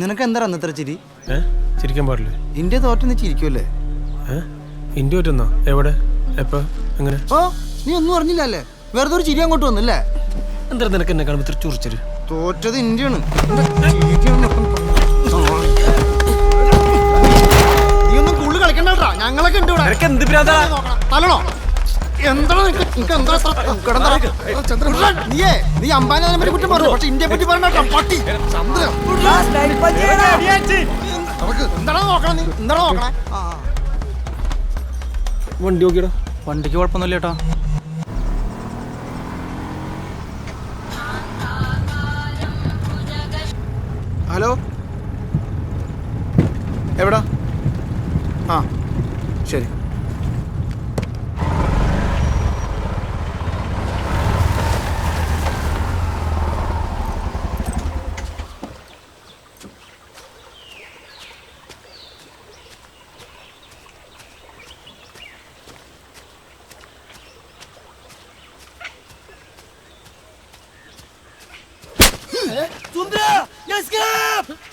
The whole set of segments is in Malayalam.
നിനക്ക് എന്താ അന്നത്ര ചിരി? ചിരിക്കാൻ പാടില്ലേ? ഇന്ത്യ തോറ്റെന്ന് ചിരിക്കുമല്ലേ ഇന്ത്യ തോറ്റെന്നോ? എവിടെ? എപ്പോ? എങ്ങനെ? ഓ നീ ഒന്നും അറിഞ്ഞില്ലല്ലേ? വെറുതെ ഒരു ചിരി അങ്ങോട്ട് വന്നല്ലേ? എന്താ നിനക്ക് എന്നെ കാണുമ്പോൾ ഇത്ര ചുറിച്ചൊരു തോറ്റത് ഇന്ത്യയാണ്. നീ ഒന്നും കൂടുതൽ കളിക്കണ്ടാ ഞങ്ങളൊക്കെ ഉണ്ട് ഇവിടെ. എന്ത് നീയേ നീ പറ്റി കുറ്റം പറഞ്ഞു പക്ഷെ ഇന്ത്യയെ പറ്റി പറഞ്ഞ പട്ടി. എന്താണ് നോക്കണം നീ? എന്താണ് നോക്കണേ? ആ. വണ്ടി നോക്കിയടാ. വണ്ടിക്ക് കുഴപ്പമൊന്നുമില്ല ചേട്ടാ ഹലോ? എവിടാ? ആ ശരി.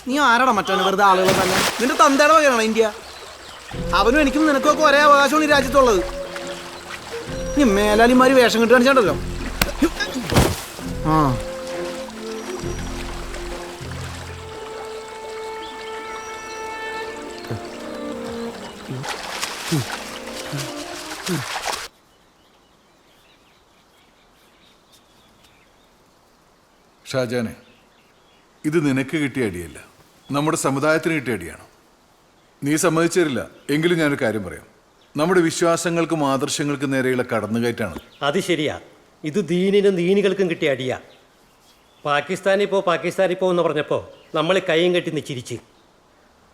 നീ ആരാടാ മറ്റവനെ? വെറുതെ ആളുകളെ തന്നെ നിന്റെ തന്തയുടെ വകയാണോ ഇന്ത്യ? അവനും എനിക്കും നിനക്കൊക്കെ ഒരേ അവകാശമാണ് ഈ രാജ്യത്തുള്ളത്. നീ മേലാലിമാര് വേഷം കിട്ടി കാണിച്ചാണ്ടല്ലോ. ആ. ഷാജാനെ ഇത് നിനക്ക് കിട്ടിയ അടിയല്ല. നമ്മുടെ സമുദായത്തിന് കിട്ടിയ അടിയാണ്. നീ സമ്മതിച്ചേരില്ല എങ്കിലും ഞാനൊരു കാര്യം പറയാം. നമ്മുടെ വിശ്വാസങ്ങൾക്കും ആദർശങ്ങൾക്കും നേരെയുള്ള കടന്നുകയറ്റാണ്. അത് ശരിയാ. ഇത് ദീനിനും ദീനികൾക്കും കിട്ടിയ അടിയാ. പാകിസ്ഥാനിൽ പോ പാകിസ്ഥാനിൽ പോ എന്ന് പറഞ്ഞപ്പോൾ നമ്മൾ കൈയും കെട്ടി നിച്ചിരിച്ച്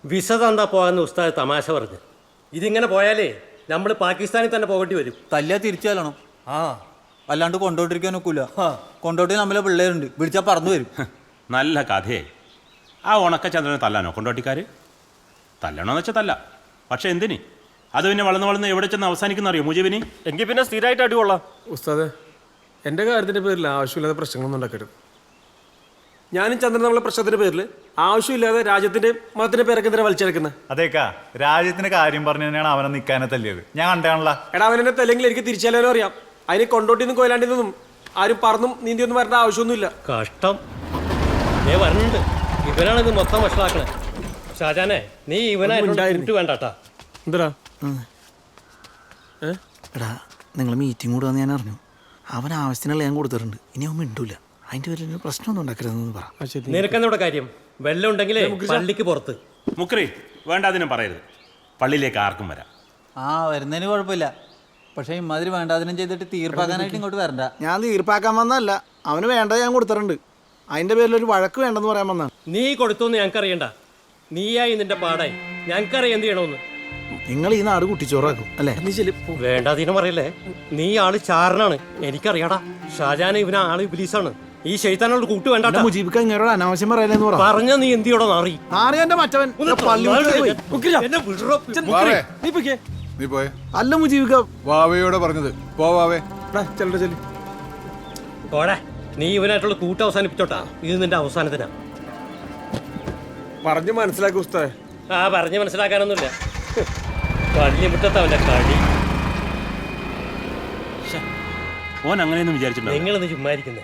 വിസ തന്നാ പോകാമെന്ന് ഉസ്താദ് തമാശ പറഞ്ഞു. ഇതിങ്ങനെ പോയാലേ നമ്മൾ പാകിസ്ഥാനിൽ തന്നെ പോകേണ്ടി വരും. തല്ല തിരിച്ചാലണം. ആ അല്ലാണ്ട് കൊണ്ടോട്ടിരിക്കാൻ ഒക്കില്ല കൊണ്ടോട്ടി നമ്മളെ പിള്ളേരുണ്ട്. വിളിച്ചാൽ പറന്നു വരും. നല്ല കഥയെ ആ ഉണക്കചന്ദ്രനെ തല്ലാനോ? കൊണ്ടോട്ടിക്കാർ തല്ലണമെന്ന് വെച്ചാൽ തല്ല. പക്ഷെ എന്തിന്? അത് പിന്നെ വളർന്ന് വളർന്ന് എവിടെ ചെന്ന് അവസാനിക്കുന്ന അറിയോ മുജീബിന്? എങ്കിൽ പിന്നെ സ്ഥിരമായിട്ട് അടി ഉസ്താദ് ഉസ്താദെ എന്റെ കാര്യത്തിന്റെ പേരിൽ ആവശ്യമില്ലാതെ പ്രശ്നങ്ങളൊന്നും ഉണ്ടാക്കരുത്. ഞാനും ചന്ദ്രൻ നമ്മളെ പ്രശ്നത്തിന്റെ പേരിൽ ആവശ്യമില്ലാതെ രാജ്യത്തിന്റെ മതത്തിന്റെ പേരൊക്കെ എന്തിനാ വലിച്ചെടുക്കുന്നത് അതേക്കാ രാജ്യത്തിന്റെ കാര്യം പറഞ്ഞു തന്നെയാണ് അവനെ നിൽക്കാനെ തല്ലിയത്. ഞാൻ കണ്ടാണല്ലോ എടാ അവനെന്നെ തെല്ലെങ്കിൽ എനിക്ക് തിരിച്ചാലോ അറിയാം. അതിന് കൊണ്ടോട്ടിന്നും കൊയിലാണ്ടിന്നും ആരും പറന്നും നീന്തിയൊന്നും വരേണ്ട ആവശ്യമൊന്നുമില്ല. കഷ്ടം. ഏ വരണുണ്ട്. ഇവനാണ് ഇത് മൊത്തം വഷളാക്കണേ. ഷാജാനെ നീ ഇവനായിട്ട് വേണ്ടാട്ടാ എന്താ എടാ നിങ്ങൾ മീറ്റിംഗ് കൂടുക ഞാൻ അറിഞ്ഞു. അവൻ ആവശ്യത്തിനുള്ള ഞാൻ കൊടുത്തിട്ടുണ്ട്. ഇനി അവൻ മിണ്ടൂല. അതിന്റെ പേരിൽ പ്രശ്നമൊന്നും ഉണ്ടാക്കരുതെന്ന് പറ. നിനക്കെന്നോടെ കാര്യം? വെല്ലം ഉണ്ടെങ്കിലേ പള്ളിക്ക് പുറത്ത്. മുക്രി വേണ്ട അതിനും പറയരുത്. പള്ളിയിലേക്ക് ആർക്കും വരാം. ആ വരുന്നതിന് കുഴപ്പമില്ല. പക്ഷേ ഇമാതിരി വേണ്ടാതിനും ചെയ്തിട്ട് തീർപ്പാക്കാനായിട്ട് ഇങ്ങോട്ട് വരണ്ട. ഞാൻ തീർപ്പാക്കാൻ വന്നതല്ല. അവന് വേണ്ടത് ഞാൻ കൊടുത്തിട്ടുണ്ട്. അതിന്റെ പേരിൽ ഒരു വഴക്ക് വേണ്ടെന്ന് പറയാൻ വന്നാണ് നീ കൊടുത്തോന്ന് ഞങ്ങൾക്കറിയണ്ട നീയായി നിന്റെ പാടായി. ഞങ്ങൾക്കറിയാം എന്ത് ചെയ്യണമെന്ന്. നിങ്ങൾ ഈ നാട് കുട്ടിച്ചോറാക്കും അല്ലേ? നീ ചെല്ലി പോ. വേണ്ടാതീനം പറയല്ലേ? നീ ആൾ ചാരനാണ്. എനിക്കറിയാടാ. ഷാജാൻ ഇവന ആൾ ഇബിലീസാണ്. ഈ ശൈത്താനോട് കൂട്ടു വേണ്ട ജീവിക്കാൻ ഇങ്ങനോട് അനാവശ്യം പറയലെന്ന് പറ. പറഞ്ഞ നീ എന്തിയോടെ നാറി നാറിയന്റെ മറ്റവൻ? പള്ളി വിട്ട് പോയി. ഉക്കിരാ. എന്നെ വിടറോ. വാവേ. നീ പോയെ. അല്ല മുജീബിക്ക. വാവയോടെ പറഞ്ഞത്. പോ വാവേ. ചെല്ലു ചെല്ലടാ ചെല്ലി. പോടെ. നീ ഇവനായിട്ടുള്ള കൂട്ട് അവസാനിപ്പിച്ചോട്ടാ. ഇത് നിന്റെ അവസാനത്തിനാ. പറഞ്ഞു മനസ്സിലാക്കി ഉസ്താ ആ പറഞ്ഞ് മനസ്സിലാക്കാനൊന്നുമില്ല. പള്ളിമുറ്റത്ത് അവന്റെ കടി. ഓൻ അങ്ങനെയൊന്നും വിചാരിച്ചിട്ടുണ്ടാവും നിങ്ങളൊന്ന് ചുമ്മാരിക്കുന്നേ.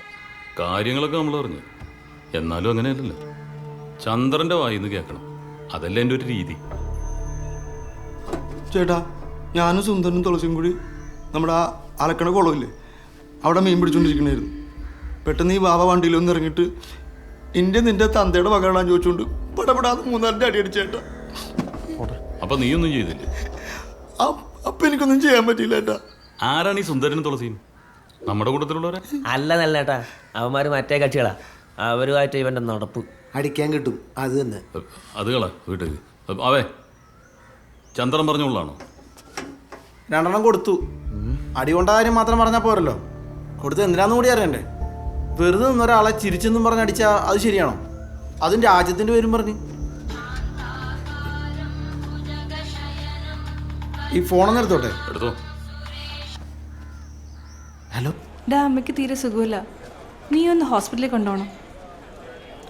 കാര്യങ്ങളൊക്കെ നമ്മൾ പറഞ്ഞു എന്നാലും അങ്ങനെയല്ലല്ലോ. ചന്ദ്രന്റെ വായിന്ന് കേൾക്കണം. അതല്ലേ എന്റെ ഒരു രീതി. ചേട്ടാ ഞാനും സുന്ദരനും തുളസിയും കൂടി നമ്മുടെ ആ അലക്കണ കുളമില്ലേ? അവിടെ മീൻ പിടിച്ചോണ്ടിരിക്കണായിരുന്നു. പെട്ടെന്ന് ഈ ബാബ വണ്ടിയിൽ ഒന്ന് ഇറങ്ങിയിട്ട് എന്റെ നിന്റെ തന്തയുടെ മകളാന്ന് ചോദിച്ചുകൊണ്ട് പടപെടാതെ മൂന്നാലിന്റെ അടി അടിച്ചേട്ടാ അപ്പൊ നീയൊന്നും ചെയ്തില്ലേ? അപ്പൊ എനിക്കൊന്നും ചെയ്യാൻ പറ്റിയില്ല ഏട്ടാ. ആരാണ് ഈ സുന്ദരനും തുളസിയും? നമ്മുടെ കൂട്ടത്തിലുള്ളവരെ? അല്ല നല്ല ഏട്ടാ. അവന്മാർ മറ്റേ കക്ഷികളാ. അവരുമായിട്ട് ഇവന്റെ നടപ്പ്. അടിക്കാൻ കിട്ടും. അത് തന്നെ. അത് കള വീട്ടിൽ അവേ ചന്ദ്രൻ പറഞ്ഞോളാണോ രണ്ടെണ്ണം കൊടുത്തു. അടി കൊണ്ട കാര്യം മാത്രം പറഞ്ഞാൽ പോരല്ലോ. കൊടുത്ത് എന്തിനാന്ന് കൂടി അറിയണ്ടേ? വെറുതെ നിന്നൊരാളെ ചിരിച്ചെന്നും പറഞ്ഞ് അടിച്ചാൽ അത് ശരിയാണോ? അതും രാജ്യത്തിന്റെ പേരും പറഞ്ഞ്. ഈ ഫോണൊന്നും എടുത്തോട്ടെ? എടുത്തോ. ഹലോ? ഡാ അമ്മയ്ക്ക് തീരെ സുഖമില്ല. നീ ഒന്ന് ഹോസ്പിറ്റലിൽ കൊണ്ടുപോകണം.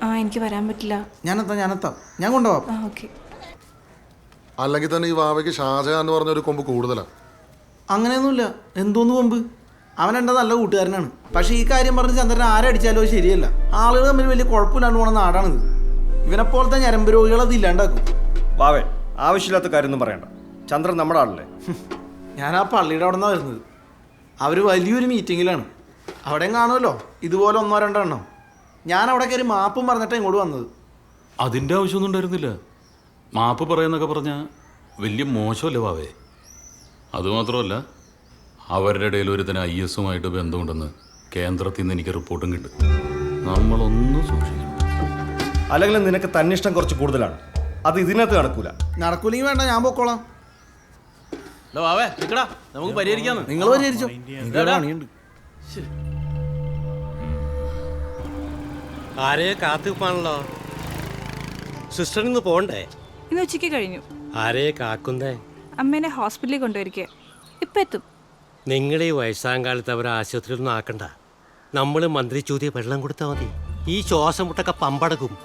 ആ എനിക്ക് വരാൻ പറ്റില്ല. ഞാനെത്താം ഞാനെത്താം. ഞാൻ കൊണ്ടുപോവാം. ആ ഓക്കെ. അല്ലെങ്കിൽ തന്നെ ഈ വാവയ്ക്ക് ഷാജഹാൻ എന്ന് പറഞ്ഞ ഒരു കൊമ്പ് കൂടുതലാണ് അങ്ങനെയൊന്നുമില്ല. എന്തോന്ന് കൊമ്പ്? അവൻ എന്റെ നല്ല കൂട്ടുകാരനാണ്. പക്ഷേ ഈ കാര്യം പറഞ്ഞ് ചന്ദ്രൻ ആരടിച്ചാലോ അത് ശരിയല്ല. ആളുകൾ തമ്മിൽ വലിയ കുഴപ്പമില്ലാണ്ട് പോണ നാടാണിത്. ഇവനെപ്പോലത്തെ ഞരമ്പ് രോഗികൾ അത് ഇല്ലാണ്ടാക്കും. വാവേ ആവശ്യമില്ലാത്ത കാര്യമൊന്നും പറയണ്ട. ചന്ദ്രൻ നമ്മുടെ ആളല്ലേ? ഞാൻ ആ പള്ളിയുടെ അവിടെ നിന്നാണ് വരുന്നത്. അവർ വലിയൊരു മീറ്റിങ്ങിലാണ്. അവിടെയും കാണുമല്ലോ ഇതുപോലെ ഒന്നോ രണ്ടോ എണ്ണം. ഞാൻ അവിടെ കയറി മാപ്പും പറഞ്ഞിട്ട് ഇങ്ങോട്ട് വന്നത്. അതിന്റെ ആവശ്യമൊന്നും ഉണ്ടായിരുന്നില്ല. മാപ്പ് പറയുന്നൊക്കെ പറഞ്ഞാൽ വലിയ മോശമല്ലേ വാവേ? അതുമാത്രമല്ല അവരുടെ ഇടയിൽ ഒരുത്തന് ഐ എസുമായിട്ട് ബന്ധമുണ്ടെന്ന് കേന്ദ്രത്തിൽ നിന്ന് എനിക്ക് റിപ്പോർട്ടും കിട്ടും. നമ്മളൊന്നും സൂക്ഷിക്കണം അല്ലെങ്കിൽ നിനക്ക് തന്നിഷ്ടം കുറച്ച് കൂടുതലാണ്. അത് ഇതിനകത്ത് നടക്കൂല. നടക്കൂലെങ്കിൽ വേണ്ട ഞാൻ പോക്കോളാം. നമുക്ക് പരിഹരിക്കാന്ന്. നിങ്ങൾ പരിഹരിച്ചോ. ആരെയെ കാത്തുപ്പാണല്ലോ. സിസ്റ്ററിൽ നിന്ന് പോണ്ടേ? ഇന്ന് ഉച്ചയ്ക്ക് കഴിഞ്ഞു. ആരെയെ കാക്കുന്നേ? അമ്മേനെ ഹോസ്പിറ്റലിൽ കൊണ്ടുവരിക ഇപ്പൊ എത്തും നിങ്ങൾ ഈ വയസ്സാം കാലത്ത് അവരെ ആശുപത്രിയിലൊന്നും ആക്കണ്ട. നമ്മൾ മന്ത്രി ചോദ്യം വെള്ളം കൊടുത്താൽ മതി. ഈ ശ്വാസം മുട്ടൊക്കെ പമ്പടക്കും.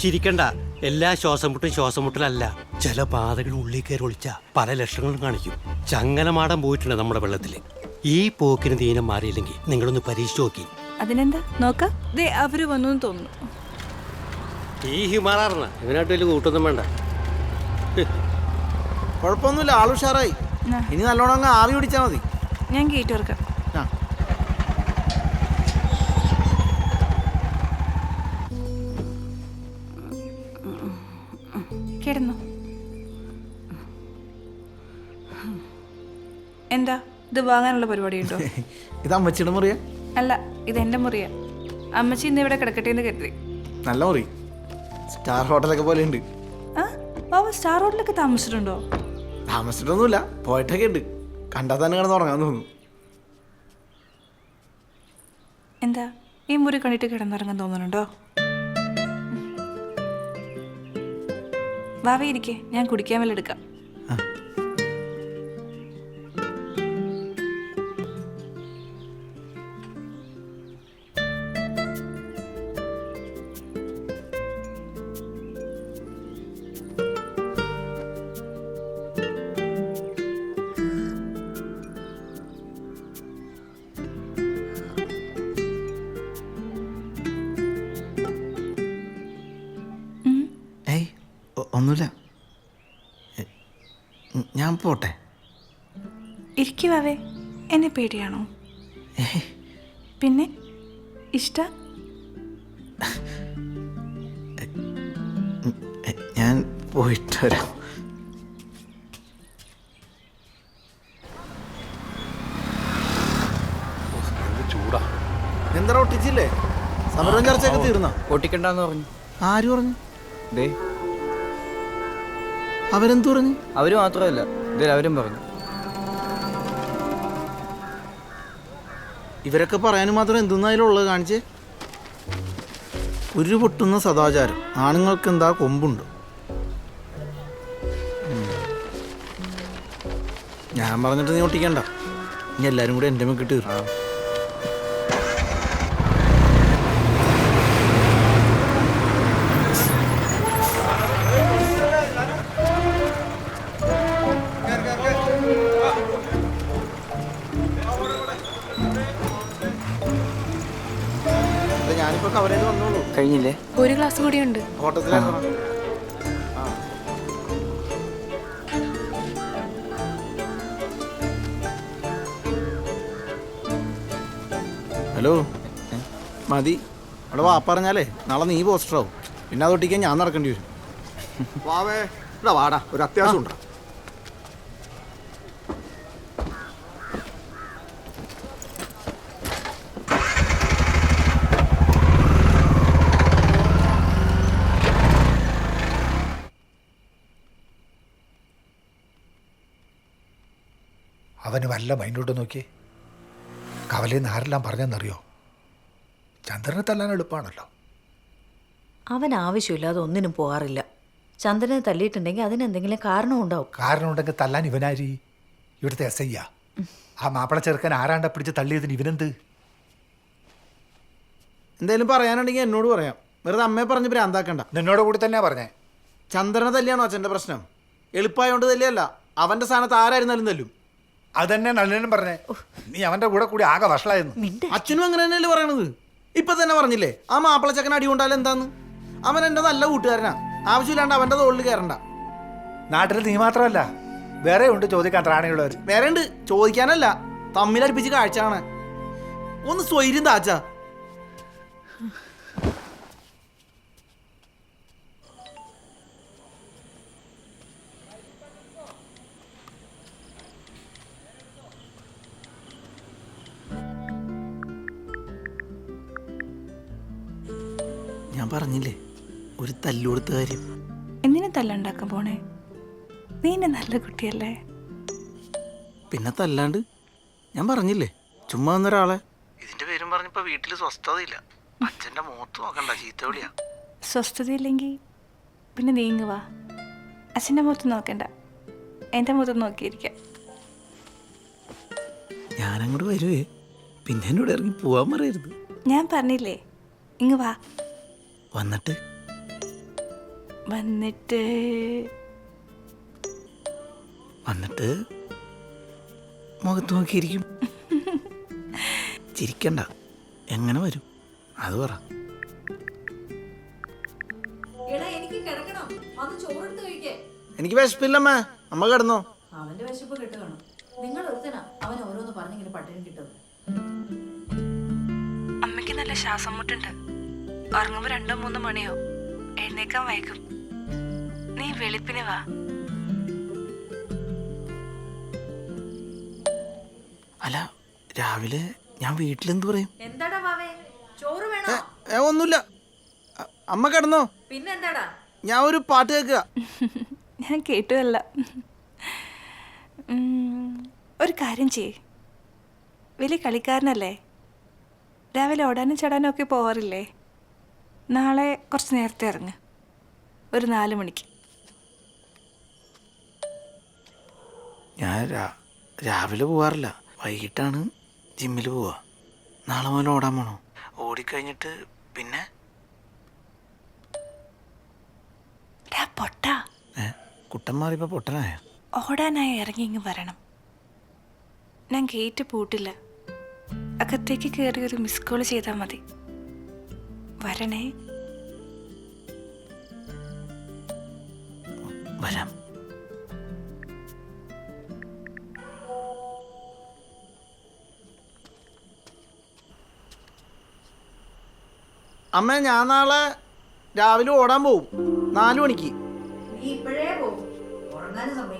ചിരിക്കണ്ട. എല്ലാ ശ്വാസം മുട്ടും ശ്വാസം മുട്ടലല്ല. ചില പാതകൾ ഉള്ളിൽ കയറി ഒളിച്ച പല ലക്ഷണങ്ങളും കാണിക്കും. ചങ്ങലമാടം പോയിട്ടുണ്ട് നമ്മുടെ വെള്ളത്തിൽ ഈ പോക്കിന് ദീനം മാറിയില്ലെങ്കിൽ നിങ്ങളൊന്ന് പരീക്ഷിച്ചു നോക്കി. അതിനെന്താ? നോക്കാം. ദേ അവർ വന്നു തോന്നുന്നു. ഈ ഹിമാറാറിന ഇവനായിട്ട് വലിയ കൂട്ടൊന്നും വേണ്ട. കുഴപ്പമൊന്നുമില്ല. ആൾ ഉഷാറായി. ആ. ഇനി നല്ലോണം അങ്ങ് ആവി പിടിച്ചാൽ മതി. ഞാൻ ഗേറ്റ് ഓർക്കാം കിടന്നു. എന്താ? ഇത് വാങ്ങാനുള്ള പരിപാടി ഉണ്ടോ? ഇത് അമ്മച്ചിയുടെ മുറിയ? അല്ല ഇത് എന്റെ മുറിയ. അമ്മച്ചി ഇന്ന് ഇവിടെ കിടക്കട്ടെ എന്ന് കരുതി. നല്ല മുറി. സ്റ്റാർ ഹോട്ടലൊക്കെ പോലെ ഉണ്ട് ആ സ്റ്റാർ ഹോട്ടലൊക്കെ താമസിച്ചിട്ടുണ്ടോ? താമസിച്ചിട്ടൊന്നുമില്ല. പോയിട്ടൊക്കെ ഉണ്ട് കണ്ടാൽ തന്നെ കിടന്ന് ഉറങ്ങാൻ തോന്നുന്നു. എന്താ? ഈ മുറി കണ്ടിട്ട് കിടന്നിറങ്ങാൻ തോന്നുന്നുണ്ടോ? വാവേ ഇരിക്കേ. ഞാൻ കുടിക്കാൻ വല്ല എടുക്കാം. ഒന്നുമില്ല. ഞാൻ പോട്ടെ. ഇരിക്കുവേ എന്നെ പേടിയാണോ? പിന്നെ ഇഷ്ട? എ, ഞാൻ പോയിട്ട് വരാം. ചൂടാ. എന്താ ഒട്ടിച്ചില്ലേ? സമരം ചർച്ചയൊക്കെ തീർന്ന? ഒട്ടിക്കണ്ടെന്ന് പറഞ്ഞു. ആര് പറഞ്ഞു? ദേ അവരെന്ത് പറഞ്ഞു? അവർ മാത്രമല്ല ഇതിൽ അവരും പറഞ്ഞു. ഇവരൊക്കെ പറയാനും മാത്രം എന്തെന്നായാലുള്ളത് കാണിച്ചേ. ഒരു പൊട്ടുന്ന സദാചാരം. ആണുങ്ങൾക്ക് എന്താ കൊമ്പുണ്ട് ഞാൻ പറഞ്ഞിട്ട് നീ ഒട്ടിക്കണ്ട. ഇനി എല്ലാരും കൂടെ എന്റെ മേക്കിട്ട് തീർക്കാം കഴിഞ്ഞില്ലേ ഒരു ഗ്ലാസ് കൂടി ഉണ്ട് ഹലോ? മതി. അവിടെ വാ പറഞ്ഞാലേ നാളെ നീ പോസ്റ്റർ ആവും. പിന്നെ അതൊട്ടിക്കാൻ ഞാൻ നടക്കേണ്ടി വരും. വാവേ ഇവിടെ വാടാ ഒരു അത്യാവശ്യം ഉണ്ട് അവന് വല്ല മൈൻഡോട്ട് നോക്കിയേ. കവലയിൽ നിന്ന് ആരെല്ലാം പറഞ്ഞെന്നറിയോ? ചന്ദ്രനെ തല്ലാൻ എളുപ്പമാണല്ലോ അവൻ ആവശ്യമില്ലാതെ ഒന്നിനും പോകാറില്ല. ചന്ദ്രനെ തല്ലിയിട്ടുണ്ടെങ്കിൽ അതിനെന്തെങ്കിലും കാരണം ഉണ്ടാവും. കാരണം ഉണ്ടെങ്കിൽ തല്ലാൻ ഇവനാരി? ഇവിടുത്തെ എസ് ഐ ആ മാപ്പിള ചെറുക്കൻ ആരാണ്ട പിടിച്ച് തള്ളിയതിന് ഇവനെന്ത്? എന്തേലും പറയാനുണ്ടെങ്കിൽ എന്നോട് പറയാം. വെറുതെ അമ്മയെ പറഞ്ഞ് ഭ്രാന്താക്കണ്ട. നിന്നോട് കൂടി തന്നെയാ പറഞ്ഞേ. ചന്ദ്രനെ തല്ലിയാണോ അച്ഛന്റെ പ്രശ്നം? എളുപ്പമായോണ്ട് തല്ലിയല്ല. അവന്റെ സ്ഥാനത്ത് ആരായിരുന്നാലും തല്ലും. അതന്നെ നല്ലനും പറഞ്ഞേ. നീ അവന്റെ കൂടെ കൂടി ആകെ വഷളായിരുന്നു. അച്ഛനും അങ്ങനെ തന്നെയല്ലേ പറയണത്? ഇപ്പൊ തന്നെ പറഞ്ഞില്ലേ ആ മാപ്പിളച്ചക്കൻ അടി കൊണ്ടാലും എന്താന്ന്? അവൻ എന്റെ നല്ല കൂട്ടുകാരനാ. ആവശ്യമില്ലാണ്ട് അവന്റെ തോളിൽ കയറണ്ട. നാട്ടിൽ നീ മാത്രമല്ല വേറെ ഉണ്ട് ചോദിക്കാൻ ത്രാണിയുള്ളവർ വേറെ ഉണ്ട്. ചോദിക്കാനല്ല തമ്മിലടുപ്പിച്ച് കാഴ്ച കാണാൻ ഒന്ന് സ്വൈര്യം താച്ചാ. തല്ലുകൊടുത്ത കാര്യം. എന്തിനു തല്ലുണ്ടാക്കാൻ പോണേ? നീ എന്നെ നല്ല കുട്ടിയല്ലേ. പിന്നെ തല്ലാണ്ട് ഞാൻ പറഞ്ഞില്ലേ ചുമ്മാ വന്നൊരാളെ ഇതിന്റെ പേരും പറഞ്ഞപ്പോ വീട്ടിൽ സ്വസ്ഥതയില്ല. അച്ഛന്റെ മുഖത്ത് നോക്കണ്ട ചീത്ത വിളിയാ. സ്വസ്ഥതയില്ലെങ്കിൽ പിന്നെ നീങ്ങുവാ വാ. അച്ഛന്റെ മുഖത്ത് നോക്കണ്ട. എന്റെ മുഖത്ത് നോക്കിയിരിക്കാം. ഞാനങ്ങോട്ട് വരുവേ. പിന്നെ എന്നോട് ഇറങ്ങി പോവാൻ പറയരുത്. ഞാൻ പറഞ്ഞില്ലേ ഇങ്ങ് വാ. വന്നിട്ട് വന്നിട്ട്. വന്നിട്ട് മുഖത്ത് നോക്കിയിരിക്കും. ചിരിക്കണ്ട. എങ്ങനെ വരും? അത് പറ. എനിക്ക് വിശപ്പില്ലമ്മേ. അമ്മ കിടന്നോ? അവന്റെ വിശപ്പ് കിട്ടുകയാണ്. കാണും നിങ്ങൾ ഒരുത്തനാ അവൻ ഓരോന്ന് പറഞ്ഞിങ്ങനെ പട്ടിണി കിട്ടുന്നത്. അമ്മയ്ക്ക് നല്ല ശ്വാസം മുട്ടുണ്ട്. ഉറങ്ങുമ്പോ രണ്ടോ മൂന്നോ മണിയോ എഴുന്നേക്കാൻ വൈകും. വെളുപ്പിന് വാ. അല്ല രാവിലെ ഞാൻ വീട്ടിലെന്ത് പറയും? എന്താടാ മാവേ ചോറ് വേണോ? ഏ ഒന്നുമില്ല. അ- അമ്മ കിടന്നോ? പിന്നെന്താടാ? ഞാൻ ഒരു പാട്ട് കേൾക്കുക. ഞാൻ കേട്ടുമല്ല ഉം, ഒരു കാര്യം ചെയ്യ്. വലിയ കളിക്കാരനല്ലേ? രാവിലെ ഓടാനും ചടാനും ഒക്കെ പോവാറില്ലേ? നാളെ കുറച്ച് നേരത്തെ ഇറങ്ങ്. ഒരു നാല് മണിക്ക്. ഞാൻ രാവിലെ പോവാറില്ല. വൈകിട്ടാണ് ജിമ്മിൽ പോവാ. നാളെ മുതൽ ഓടാൻ പോണോ. ഓടിക്കഴിഞ്ഞിട്ട് പിന്നെ? പൊട്ട. മാറിയപ്പോ പൊട്ടനായ? ഓടാനായി ഇറങ്ങി ഇങ്ങ് വരണം. ഞാൻ ഗേറ്റ് പൂട്ടില്ല. അകത്തേക്ക് കയറി ഒരു മിസ് കോൾ ചെയ്താൽ മതി. വരണേ. വരാം. അമ്മ ഞാൻ നാളെ രാവിലെ ഓടാൻ പോവും. നാലു മണിക്ക്. നീ ഇപ്പോഴേ പോകും ഉറങ്ങാനും സമ്മതിക്കൂല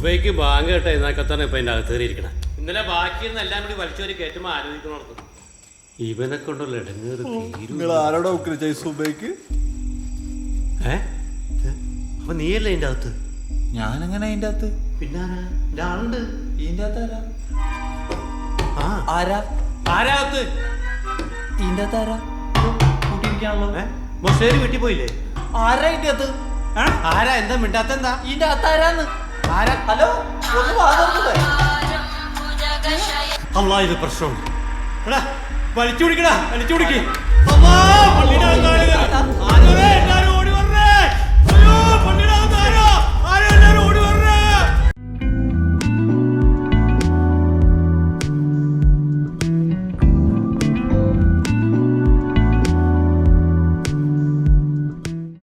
സുബൈക്ക് ബാങ്ക് കേട്ട എന്നാക്കത്താണ് ഇപ്പൊ എന്റെ അകത്ത് കയറിയിരിക്കണം. ഇന്നലെ ബാക്കി എല്ലാം കൂടി വലിച്ചോരി കയറ്റുമ്പോൾ ആലോചിക്കണോർത്ത് ഇവനെ കൊണ്ടുള്ള ഇടങ്ങേറ് നിങ്ങൾ ആരോടാ ഉക്രിച്ച സുബൈക്ക്? ഏ? അപ്പൊ നീയല്ലേ എന്റെ അകത്ത്? ഞാനെങ്ങനെ അതിന്റെ അകത്ത്. പിന്നെ ആളുണ്ട്. ഇതിന്റെ അകത്ത് ആരാ? ആ. ആരാ? ആരാ അകത്ത്? ഇതിന്റെ അകത്ത് ആരാ? ഏ? മൊസേരി വീട്ടിൽ പോയില്ലേ? ആരാ ഇതിന്റെ അകത്ത്? ആരാ? എന്താ മിണ്ടാത്ത എന്താ? ഇതിന്റെ അകത്ത് ആരാന്ന്? ആരാ ഹലോ? അള്ളാ ഇത് പ്രശ്നമുണ്ട്. എടാ വലിച്ചു